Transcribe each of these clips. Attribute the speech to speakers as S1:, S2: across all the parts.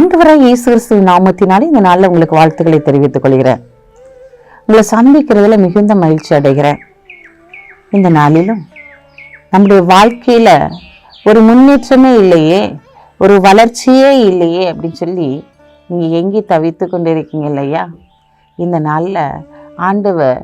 S1: ஆண்டவராக இயேசு கிறிஸ்து நாமத்தினாலே இந்த நாளில் உங்களுக்கு வாழ்த்துக்களை தெரிவித்துக் கொள்கிறேன். உங்களை சந்திக்கிறதுல மிகுந்த மகிழ்ச்சி அடைகிறேன். இந்த நாளிலும் நம்முடைய வாழ்க்கையில் ஒரு முன்னேற்றமே இல்லையே ஒரு வளர்ச்சியே இல்லையே அப்படின்னு சொல்லி நீங்கள் எங்கே தவித்து கொண்டிருக்கீங்க இல்லையா? இந்த நாளில் ஆண்டவர்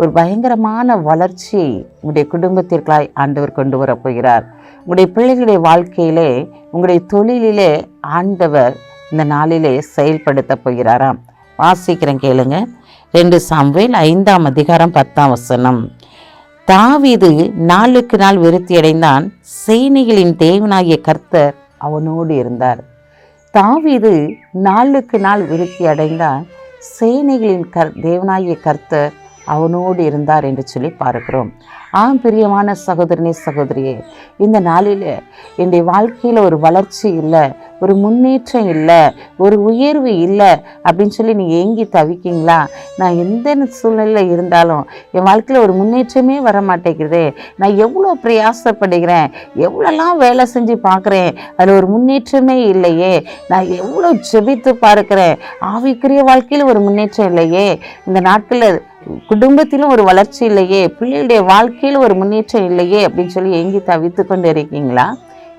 S1: ஒரு பயங்கரமான வளர்ச்சியை உங்களுடைய குடும்பத்திற்காய் ஆண்டவர் கொண்டு வரப் போகிறார். உங்களுடைய பிள்ளைகளுடைய வாழ்க்கையிலே உங்களுடைய தொழிலிலே ஆண்டவர் இந்த நாளிலே செயல்படுத்த போகிறாராம். வாசிக்கிறேன் கேளுங்க. ரெண்டு சாம்வேல் ஐந்தாம் அதிகாரம் பத்தாம் வசனம். தாவிது நாளுக்கு நாள் விருத்தி அடைந்தான் சேனைகளின் தேவனாகிய கர்த்தர் அவனோடு இருந்தார். தாவிது நாளுக்கு நாள் விருத்தி அடைந்தான் சேனைகளின் கர் தேவனாகிய கர்த்தர் அவனோடு இருந்தார் என்று சொல்லி பார்க்கிறோம். ஆம் பிரியமான சகோதரனே சகோதரியே இந்த நாளில் என்னுடைய வாழ்க்கையில் ஒரு வளர்ச்சி இல்லை ஒரு முன்னேற்றம் இல்லை ஒரு உயர்வு இல்லை அப்படின்னு சொல்லி நீ ஏங்கி தவிக்கீங்களா? நான் எந்த சூழ்நிலையில் இருந்தாலும் என் வாழ்க்கையில் ஒரு முன்னேற்றமே வர மாட்டேங்குது நான் எவ்வளோ பிரயாசப்படுகிறேன் எவ்வளோலாம் வேலை செஞ்சு பார்க்குறேன் அதில் ஒரு முன்னேற்றமே இல்லையே. நான் எவ்வளோ ஜெபித்து பார்க்குறேன் ஆவிக்குரிய வாழ்க்கையில் ஒரு முன்னேற்றம் இல்லையே. இந்த நாட்களில் குடும்பத்திலும் ஒரு வளர்ச்சி இல்லையே பிள்ளைகளுடைய வாழ்க்கையில் ஒரு முன்னேற்றம் இல்லையே அப்படின்னு சொல்லி ஏங்கி தவித்து கொண்டு இருக்கீங்களா?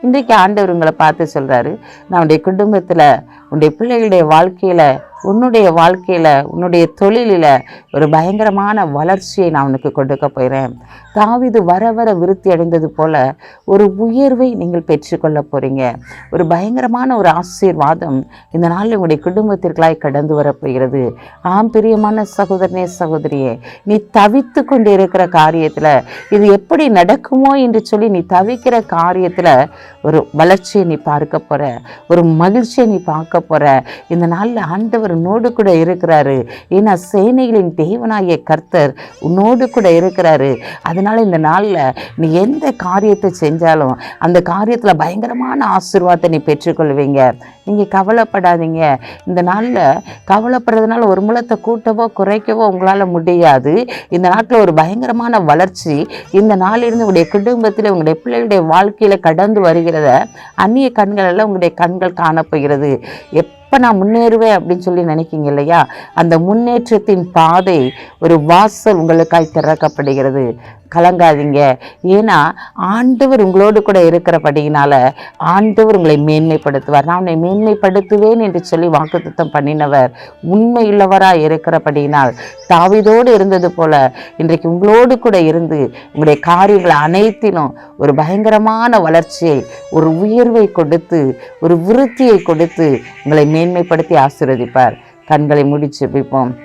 S1: இன்றைக்கு ஆண்டவர் உங்களை பார்த்து சொல்கிறாரு நம்முடைய குடும்பத்தில் உன்னுடைய பிள்ளைகளுடைய வாழ்க்கையில் உன்னுடைய வாழ்க்கையில் உன்னுடைய தொழிலில் ஒரு பயங்கரமான வளர்ச்சியை நான் உனக்கு கொடுக்க போகிறேன் தாவிது வர வர விருத்தி அடைந்தது போல ஒரு உயர்வை நீங்கள் பெற்றுக்கொள்ள போகிறீங்க ஒரு பயங்கரமான ஒரு ஆசீர்வாதம் இந்த நாளில் உங்களுடைய குடும்பத்திற்களாய் கடந்து வரப்போகிறது ஆம் பிரியமான சகோதரனே சகோதரியே நீ தவித்து கொண்டு இருக்கிற காரியத்தில் இது எப்படி நடக்குமோ என்று சொல்லி நீ தவிக்கிற காரியத்தில் ஒரு வளர்ச்சியை நீ பார்க்க போகிற ஒரு மகிழ்ச்சியை நீ பார்க்க போகிற இந்த நாளில் ஆண்டவர் உன்னோடு கூட இருக்கிறாரு. ஏன்னா சேனைகளின் தேவனாகிய கர்த்தர் உன்னோடு கூட இருக்கிறாரு. அதனால இந்த நாளில் நீ எந்த காரியத்தை செஞ்சாலும் அந்த காரியத்தில் பயங்கரமான ஆசீர்வாதத்தை நீ பெற்றுக்கொள்வீங்க. நீங்கள் கவலைப்படாதீங்க. இந்த நாளில் கவலைப்படுறதுனால ஒரு மூலத்தை கூட்டவோ குறைக்கவோ உங்களால் முடியாது. இந்த நாட்டில் ஒரு பயங்கரமான வளர்ச்சி. இந்த நாளிலிருந்து உங்களுடைய குடும்பத்தில் உங்களுடைய பிள்ளைகளுடைய வாழ்க்கையில் கடந்து வருகிறத அந்நிய கண்களெல்லாம் உங்களுடைய கண்கள் காணப்போகிறது. எப் எப்போ நான் முன்னேறுவேன் அப்படின்னு சொல்லி நினைக்கிங்க இல்லையா? அந்த முன்னேற்றத்தின் பாதை ஒரு வாசல் உங்களுக்காய் திறக்கப்படுகிறது. கலங்காதீங்க. ஏன்னா ஆண்டவர் உங்களோடு கூட இருக்கிறபடியினால ஆண்டவர் உங்களை மேன்மைப்படுத்துவார். நான் உன்னை மேன்மைப்படுத்துவேன் என்று சொல்லி வாக்குத்தத்தம் பண்ணினவர் உண்மையுள்ளவராக இருக்கிறபடியினால் தாவிதோடு இருந்தது போல இன்றைக்கு உங்களோடு கூட இருந்து உங்களுடைய காரியங்கள் அனைத்திலும் ஒரு பயங்கரமான வளர்ச்சியை ஒரு உயர்வை கொடுத்து ஒரு விருத்தியை கொடுத்து உங்களை மேன்மைப்படுத்தி ஆசீர்வதிப்பார். கண்களை முடிச்சு வைப்போம்.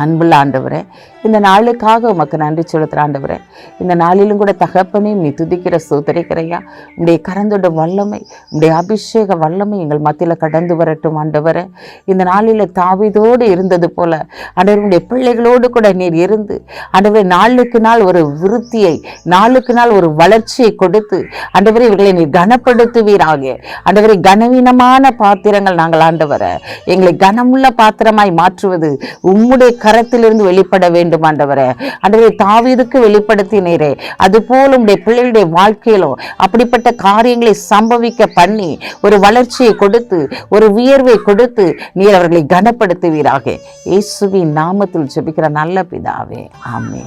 S1: அன்புள்ள ஆண்டவரே இந்த நாளுக்காக உமக்கு நன்றி செலுத்துகிற ஆண்டவரே இந்த நாளிலும் கூட தகப்பனே நீ துதிக்கிற சூத்தரிக்கிறையா உடைய கரந்தோட வல்லமை உடைய அபிஷேக வல்லமை எங்கள் மத்தியில் கடந்து வரட்டும் ஆண்டவரே. இந்த நாளில் தாவிதோடு இருந்தது போல ஆண்டவருடைய பிள்ளைகளோடு கூட நீர் இருந்து ஆண்டவரே நாளுக்கு நாள் ஒரு விருத்தியை நாளுக்கு நாள் ஒரு வளர்ச்சியை கொடுத்து ஆண்டவரே இவர்களை நீர் கனப்படுத்துவீராக. ஆண்டவரை கனவீனமான பாத்திரங்கள் நாங்கள் ஆண்டவரை எங்களை கனமுள்ள பாத்திரமாய் மாற்றுவது உம்முடைய கரத்திலிருந்து வெளிப்பட வேண்டும் ஆண்டவரே. ஆண்டவரை தாவீதுக்கு வெளிப்படுத்தினீரே. அதுபோல் உடைய பிள்ளைகளுடைய வாழ்க்கையிலும் அப்படிப்பட்ட காரியங்களை சம்பவிக்க பண்ணி ஒரு வளர்ச்சியை கொடுத்து ஒரு உயர்வை கொடுத்து நீர் அவர்களை கனப்படுத்துவீராக. இயேசுவின் நாமத்தில் ஜெபிக்கிற நல்ல பிதாவே. ஆமே